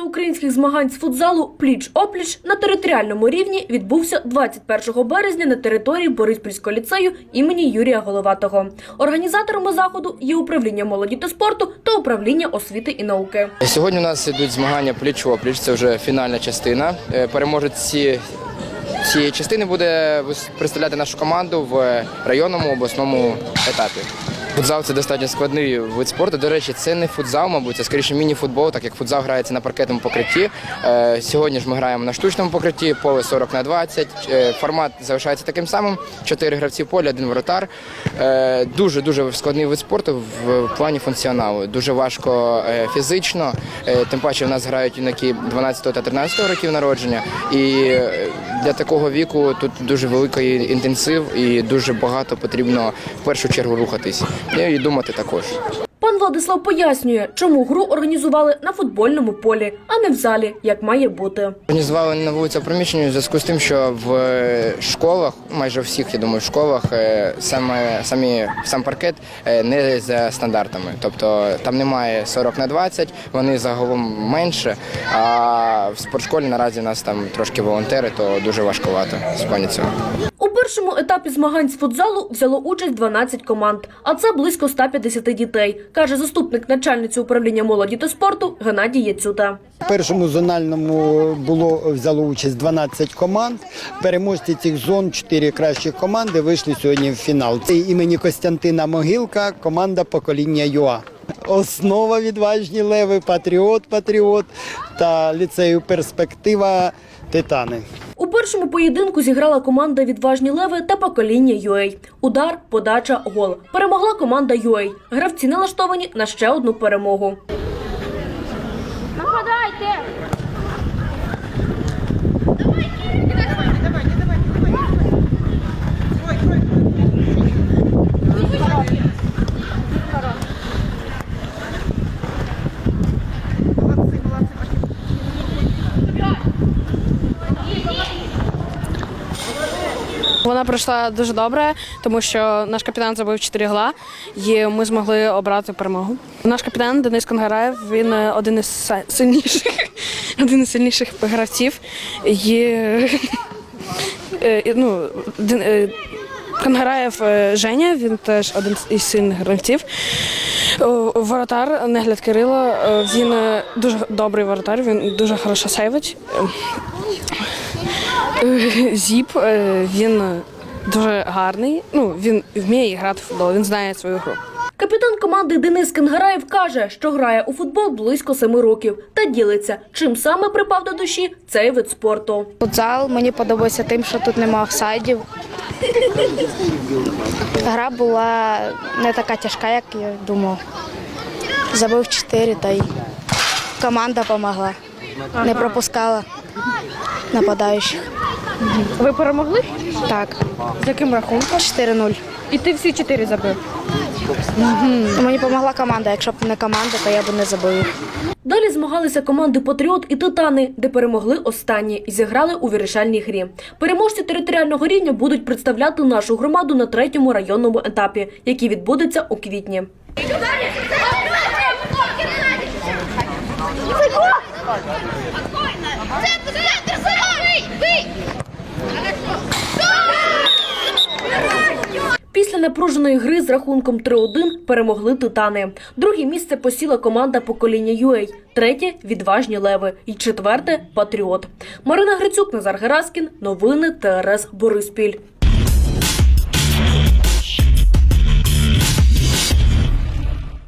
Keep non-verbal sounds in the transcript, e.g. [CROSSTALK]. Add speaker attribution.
Speaker 1: всеукраїнських змагань з футзалу Пліч-опліч на територіальному рівні відбувся 21 березня на території Бориспільського ліцею імені Юрія Головатого. Організаторами заходу є управління молоді та спорту та управління освіти і науки.
Speaker 2: Сьогодні у нас йдуть змагання пліч-опліч, це вже фінальна частина. Е, Переможець цієї частини буде представляти нашу команду в районному обласному етапі. Футзал це достатньо складний вид спорту. До речі, це не футзал, мабуть, це скоріше міні-футбол, так як футзал грається на паркетному покритті. Е, Сьогодні ж ми граємо на штучному покритті, поле 40 на 20. Е, Формат залишається таким самим: чотири гравці поля, один воротар. Дуже дуже складний вид спорту в плані функціоналу. Дуже важко е, фізично. Тим паче в нас грають юнаки 12 та 13 років народження. І для такого віку тут дуже великий інтенсив і дуже багато потрібно в першу чергу рухатись. І думати також.
Speaker 1: Пан Владислав пояснює, чому гру організували на футбольному полі, а не в залі, як має бути.
Speaker 2: Організували на вулицях приміщення в зв'язку з тим, що в е, школах, майже всіх, я думаю, в школах е, саме самі сам паркет е, не за стандартами. Тобто там немає 40 на 20, вони загалом менше. А в спортшколі наразі нас там трошки волонтери, то дуже важкувато з плані цього.
Speaker 1: Першому етапі змагань з футзалу взяло участь 12 команд, а це близько 150 дітей, каже заступник начальниці управління молоді та спорту Геннадій Яцюта.
Speaker 3: У першому зональному було взяло участь 12 команд. Переможці цих зон, 4 кращих команди, вийшли сьогодні в фінал. Це імені Костянтина Могилка, команда покоління ЮА. Основа відважні леви, патріот, патріот та ліцею перспектива Титани.
Speaker 1: Першому поєдинку зіграла команда Відважні леви та покоління UA. Удар, подача, гол. Перемогла команда UA. Гравці налаштовані на ще одну перемогу.
Speaker 4: Нападайте!
Speaker 5: Вона пройшла дуже добре, тому що наш капітан забив 4 гла, і ми змогли обрати перемогу. Наш капітан Денис Конгараєв, він е, один із сильніших, [LAUGHS] один із сильніших гравців. І, [LAUGHS] е, ну, е, Конгараєв е, Женя, він теж один із сильних гравців. Воротар Негляд Кирило, він дуже добрий воротар, він дуже хорошо сейвить. Е, Зіп, е, він дуже гарний. Ну, він вміє грати в футбол, він знає свою гру.
Speaker 1: Капітан команди Денис Кенгараєв каже, що грає у футбол близько семи років та ділиться, чим саме припав до душі цей вид спорту.
Speaker 6: Футзал мені подобається тим, що тут нема офсайдів. Гра була не така тяжка, як я думав. Забив 4 та й команда допомогла. Не пропускала нападаючих.
Speaker 5: Ви перемогли?
Speaker 6: Так,
Speaker 5: З яким рахунком?
Speaker 6: 4-0.
Speaker 5: І ти всі чотири забив.
Speaker 6: Мені допомогла команда. Якщо б не команда, то я б не забив.
Speaker 1: Далі змагалися команди Патріот і Титани, де перемогли останні і зіграли у вирішальній грі. Переможці територіального рівня будуть представляти нашу громаду на третьому районному етапі, який відбудеться у квітні. Після напруженої гри з рахунком 3-1 перемогли титани. Друге місце посіла команда покоління UA, третє відважні леви і четверте патріот. Марина Грицюк, Назар Гераскін. Новини ТРС Бориспіль.